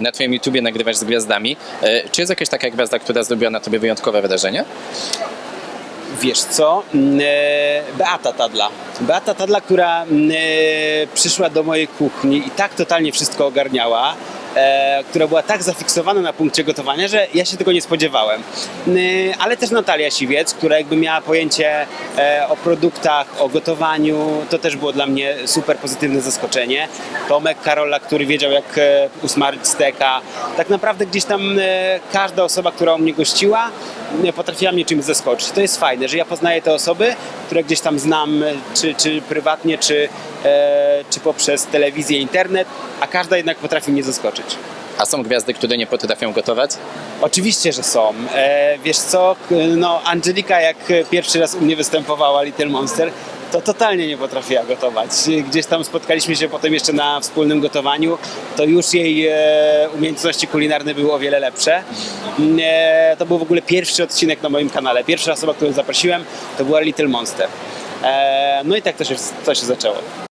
na twoim YouTubie nagrywasz z gwiazdami. E, Czy jest jakaś taka gwiazda, która zrobiła na tobie wyjątkowe wrażenie? Wiesz co? Mm, e, Beata Tadla. Beata Tadla, która mm, e, przyszła do mojej kuchni i tak totalnie wszystko ogarniała, e, która była tak zafiksowana na punkcie gotowania, że ja się tego nie spodziewałem. Ale też Natalia Siwiec, która jakby miała pojęcie e, o produktach, o gotowaniu, to też było dla mnie super pozytywne zaskoczenie. Tomek Karola, który wiedział jak e, usmażyć steka. Tak naprawdę gdzieś tam e, każda osoba, która u mnie gościła, potrafiła mnie czymś zaskoczyć. To jest fajne, że ja poznaję te osoby, które gdzieś tam znam, czy, czy prywatnie, czy, e, czy poprzez telewizję, internet, a każda jednak potrafi mnie zaskoczyć. A są gwiazdy, które nie potrafią gotować? Oczywiście, że są. E, wiesz co, no Angelika jak pierwszy raz u mnie występowała Little Monster, to totalnie nie potrafiła gotować. Gdzieś tam spotkaliśmy się potem jeszcze na wspólnym gotowaniu, to już jej e, umiejętności kulinarne były o wiele lepsze. Mm, E, to był w ogóle pierwszy odcinek na moim kanale. Pierwsza osoba, którą zaprosiłem, to była Little Monster. E, no i tak to się, to się zaczęło.